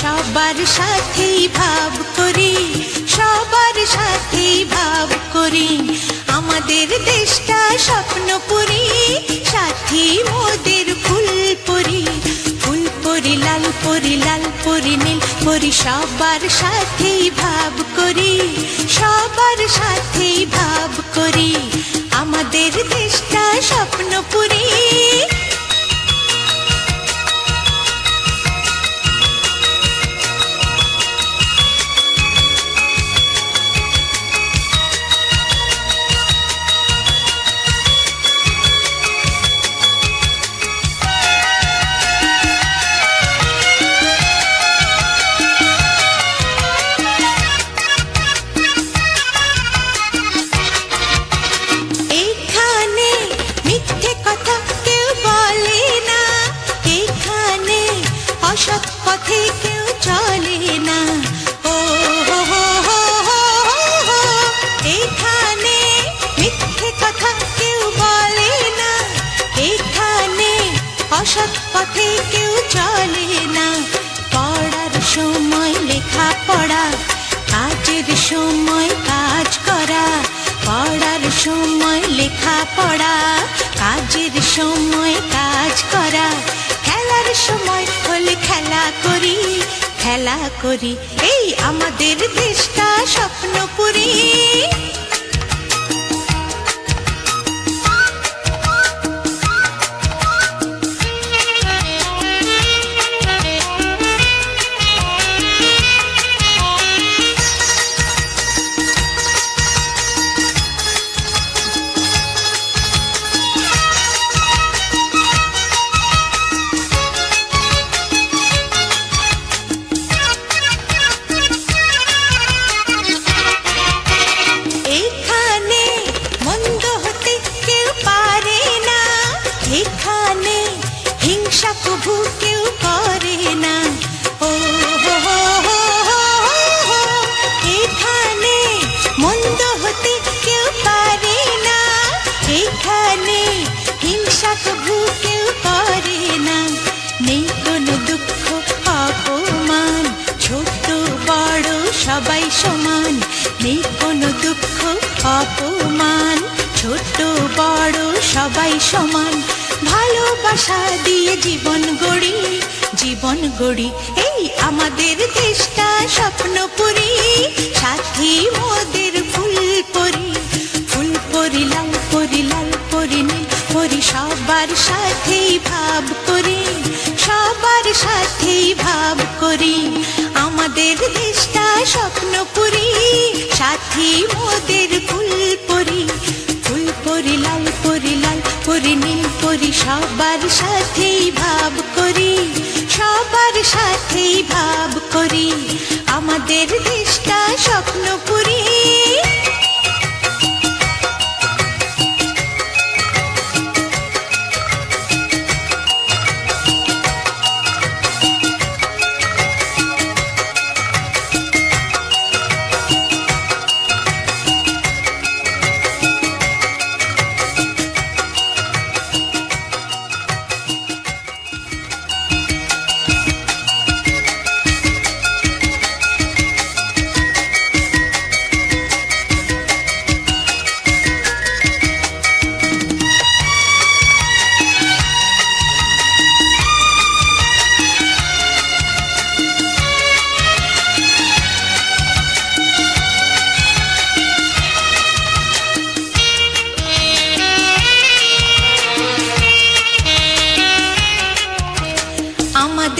সবার সাথেই ভাব করি, সবার সাথেই ভাব করি। আমাদের দেশটা স্বপ্ন পুরি সাথী মোদের ফুল পরি ফুল পরি লাল পরি লাল পরি নীল পরি সবার সাথেই ভাব করি, সবার সাথেই ভাব করি। আমাদের দেশটা স্বপ্ন অসৎ পথে কেউ চলে না। পড়ার সময় লেখা পড়া কাজের সময় কাজ করা। পড়ার সময় লেখা পড়া কাজের সময় কাজ করা। খেলার সময় হলে খেলা করি খেলা করি। এই আমাদের দেশটা স্বপ্নপুরী। সমান ভালোবাসা দিয়ে জীবন গড়ি জীবন গড়ি। এই আমাদের দেশটা স্বপ্ন পুরি সাথী মোদের ফুল পরি। ফুল পরি, লাল পরি লাল পরি, নীল পরি, সবার সাথেই ভাব করি। সবার সাথেই ভাব করি। আমাদের দেশটা স্বপ্ন পুরি সাথী মোদের ফুল পরি লাল পরি সবার সাথেই ভাব করি, সবার সাথেই ভাব করি। আমাদের দেশটা স্বপ্ন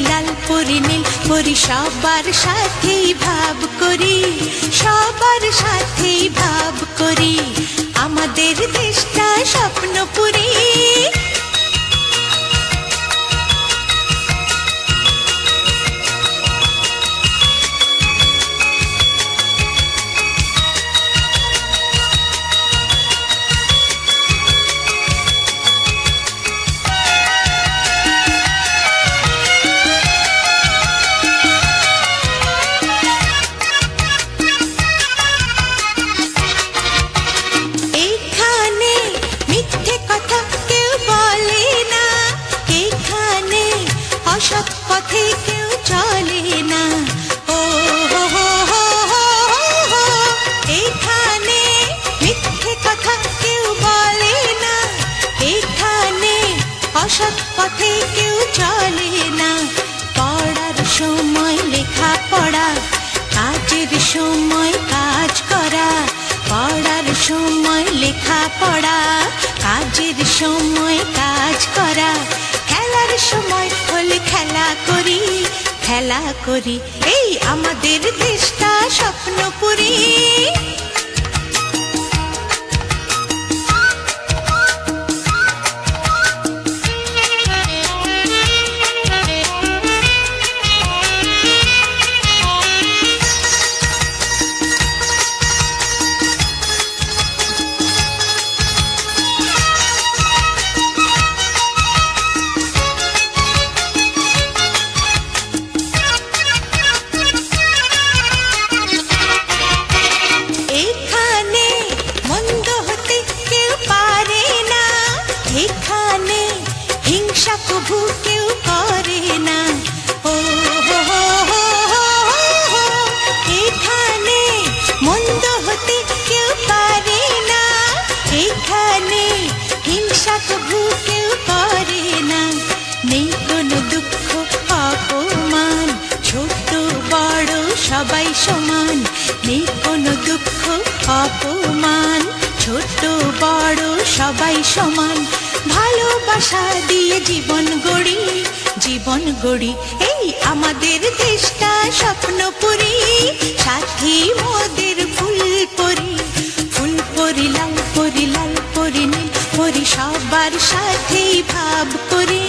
লাল পরি নীল পরি সবার সাথেই ভাব করি, সবার সাথেই ভাব করি। আমাদের দেশটা স্বপ্নপুরী সময় লেখা পড়া কাজের সময় কাজ করা। খেলার সময় হলে খেলা করি খেলা করি। এই আমাদের দেশটা স্বপ্নপুরী। সমান, ভালোবাসা দিয়ে জীবন গড়ি জীবন গড়ি। এই আমাদের দেশটা স্বপ্নপুরী, সাথী মোদের ফুল পরি। ফুল পরি, লাল পরি লাল পরি, নীল পরি, সবার সাথেই ভাব করি।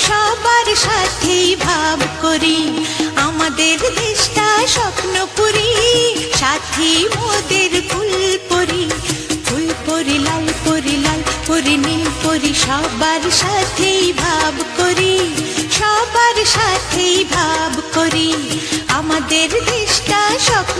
সবার সাথেই ভাব করি। আমাদের দেশটা স্বপ্নপুরী, সাথী মোদের সবার সাথেই ভাব করি সবার সাথেই ভাব করি। আমাদের দেশটা স্বপ্নপুরী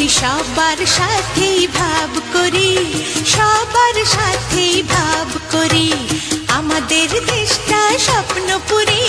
করি সবার সাথেই ভাব করি সবার সাথেই ভাব করি। আমাদের দেশটা স্বপ্নপুরী।